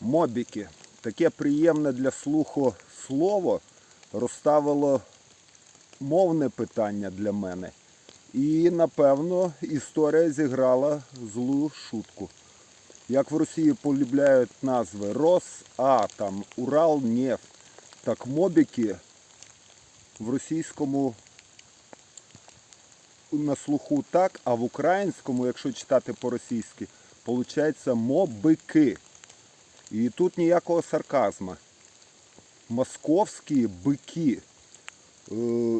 Мобіки. Таке приємне для слуху слово розставило мовне питання для мене. І, напевно, історія зіграла злу шутку. Як в Росії полюбляють назви Росатом, Уралнефть, так мобіки в російському на слуху так, а в українському, якщо читати по-російськи, виходить мобики. І тут ніякого сарказму. Московські бики. Е,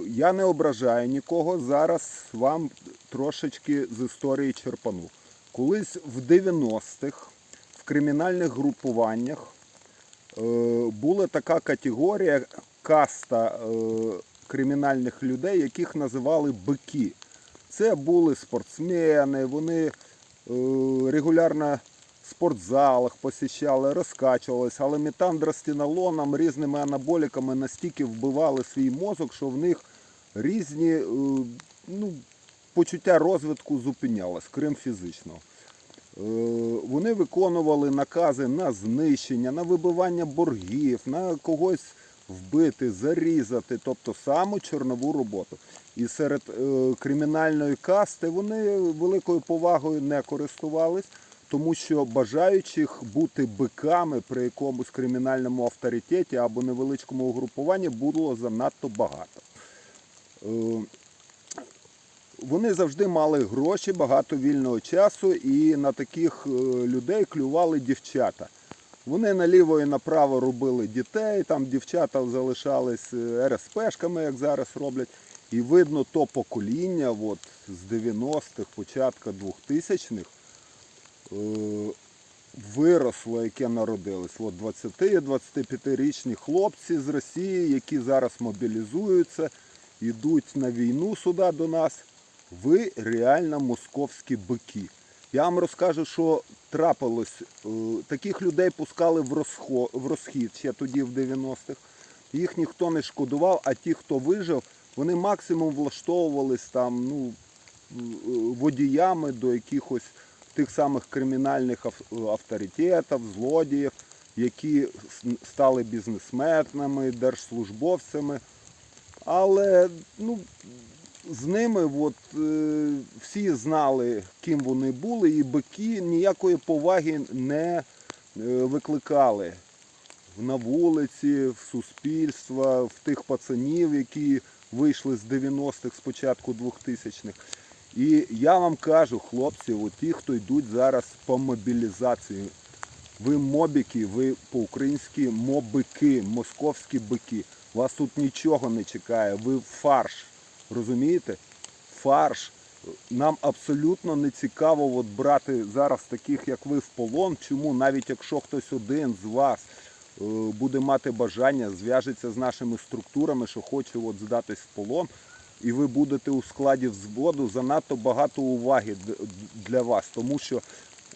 Я не ображаю нікого, зараз вам трошечки з історії черпану. Колись в 90-х в кримінальних групуваннях е, була така категорія каста е, кримінальних людей, яких називали бики. Це були спортсмени, вони регулярно спортзалах посіщали, розкачувалися, але метандростінолоном, різними анаболіками настільки вбивали свій мозок, що в них різні е, ну, почуття розвитку зупинялось, крім фізичного. Е, Вони виконували накази на знищення, на вибивання боргів, на когось вбити, зарізати, тобто саму чорнову роботу. І серед е, кримінальної касти вони великою повагою не користувались, тому що бажаючих бути биками при якомусь кримінальному авторитеті або невеличкому угрупуванні було занадто багато. Е, вони завжди мали гроші, багато вільного часу, і на таких е, людей клювали дівчата. Вони наліво і направо робили дітей, там дівчата залишались е, РСПшками, як зараз роблять. І видно то покоління от, з 90-х, початка 2000-х, е, виросло, яке народилось. От 20-25-річні хлопці з Росії, які зараз мобілізуються, йдуть на війну сюди до нас. Ви реально московські бики. Я вам розкажу, що трапилось. Е, Таких людей пускали в розхід ще тоді, в 90-х. Їх ніхто не шкодував, а ті, хто вижив, вони максимум влаштовувались там, ну, е, водіями до якихось тих самих кримінальних авторитетів, злодіїв, які стали бізнесменами, держслужбовцями. Але ну, з ними от, е, всі знали, ким вони були, і бики ніякої поваги не е, викликали на вулиці, в суспільства, в тих пацанів, які вийшли з 90-х, з початку 2000-х. І я вам кажу, хлопці, от ті, хто йдуть зараз по мобілізації, ви мобіки, ви по-українськи мобики, московські бики. Вас тут нічого не чекає, ви фарш. Розумієте? Фарш. Нам абсолютно не цікаво от брати зараз таких, як ви, в полон. Чому? Навіть якщо хтось один з вас е, буде мати бажання, зв'яжеться з нашими структурами, що хоче от здатись в полон, і ви будете у складі взводу, занадто багато уваги для вас, тому що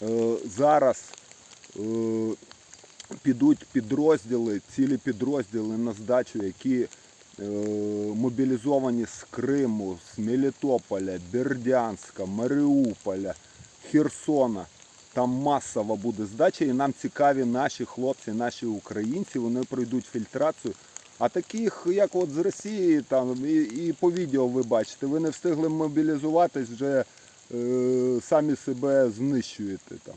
е, зараз е, підуть підрозділи, цілі підрозділи на здачу, які е, мобілізовані з Криму, з Мелітополя, Бердянська, Маріуполя, Херсона. Там масова буде здача, і нам цікаві наші хлопці, наші українці, вони пройдуть фільтрацію. А таких, як от з Росії, там, і, і по відео ви бачите, ви не встигли мобілізуватись, вже е, самі себе знищуєте там.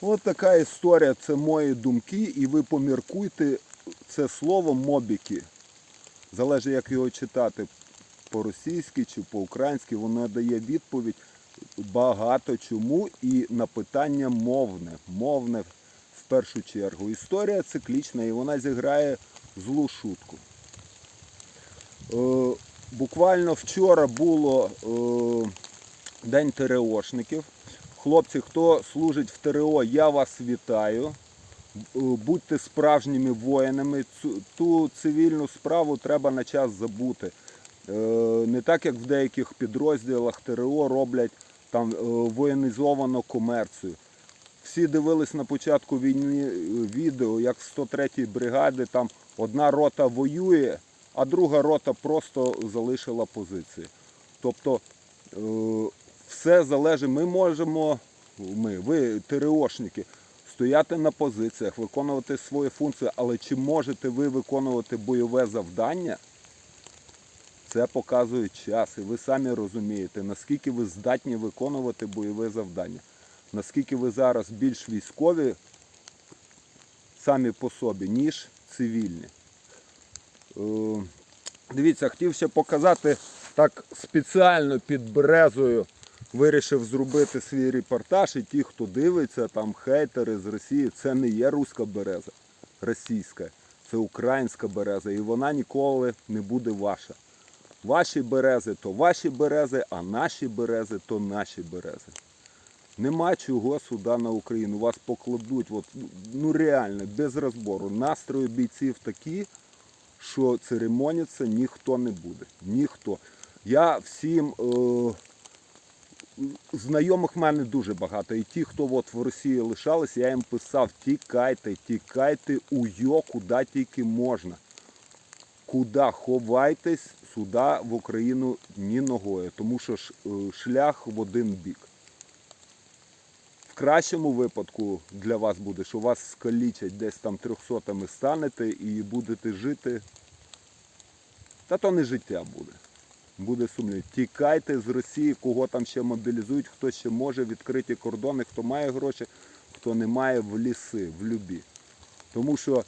От така історія, це мої думки, і ви поміркуйте це слово мобіки. Залежить, як його читати по-російськи чи по-українськи, воно дає відповідь багато чому і на питання мовне. Мовне першу чергу. Історія циклічна і вона зіграє злу шутку. Е, буквально вчора було е, День ТРОшників. Хлопці, хто служить в ТРО, я вас вітаю. Е, Будьте справжніми воїнами. Ту цивільну справу треба на час забути. Е, Не так, як в деяких підрозділах ТРО роблять там е, воєнізовану комерцію. Всі дивились на початку війни е, відео, як з 103-ї бригади там одна рота воює, а друга рота просто залишила позиції. Тобто е, все залежить, ми можемо, ми, ви ТРОшники, стояти на позиціях, виконувати свої функції, але чи можете ви виконувати бойове завдання? Це показує час, і ви самі розумієте, наскільки ви здатні виконувати бойове завдання, наскільки ви зараз більш військові самі по собі, ніж цивільні. Е, Дивіться, хотів ще показати так спеціально під березою. Вирішив зробити свій репортаж, і ті, хто дивиться, там хейтери з Росії, це не є руська береза російська, це українська береза, і вона ніколи не буде ваша. Ваші берези то ваші берези, а наші берези то наші берези. Нема чого сюди на Україну. Вас покладуть, от, ну реально, без розбору. Настрої бійців такі, що церемониться ніхто не буде. Ніхто. Я всім е, знайомих в мене дуже багато. І ті, хто от в Росії лишалися, я їм писав: тікайте, тікайте уйо, куди тільки можна. Куди ховайтесь сюди в Україну ні ногою, тому що ж, е, шлях в один бік. Кращому випадку для вас буде, що вас скалічать десь там трьохсотами станете і будете жити. Та то не життя буде. Буде сумнів. Тікайте з Росії, кого там ще мобілізують, хто ще може відкриті кордони, хто має гроші, хто не має в ліси, в любі. Тому що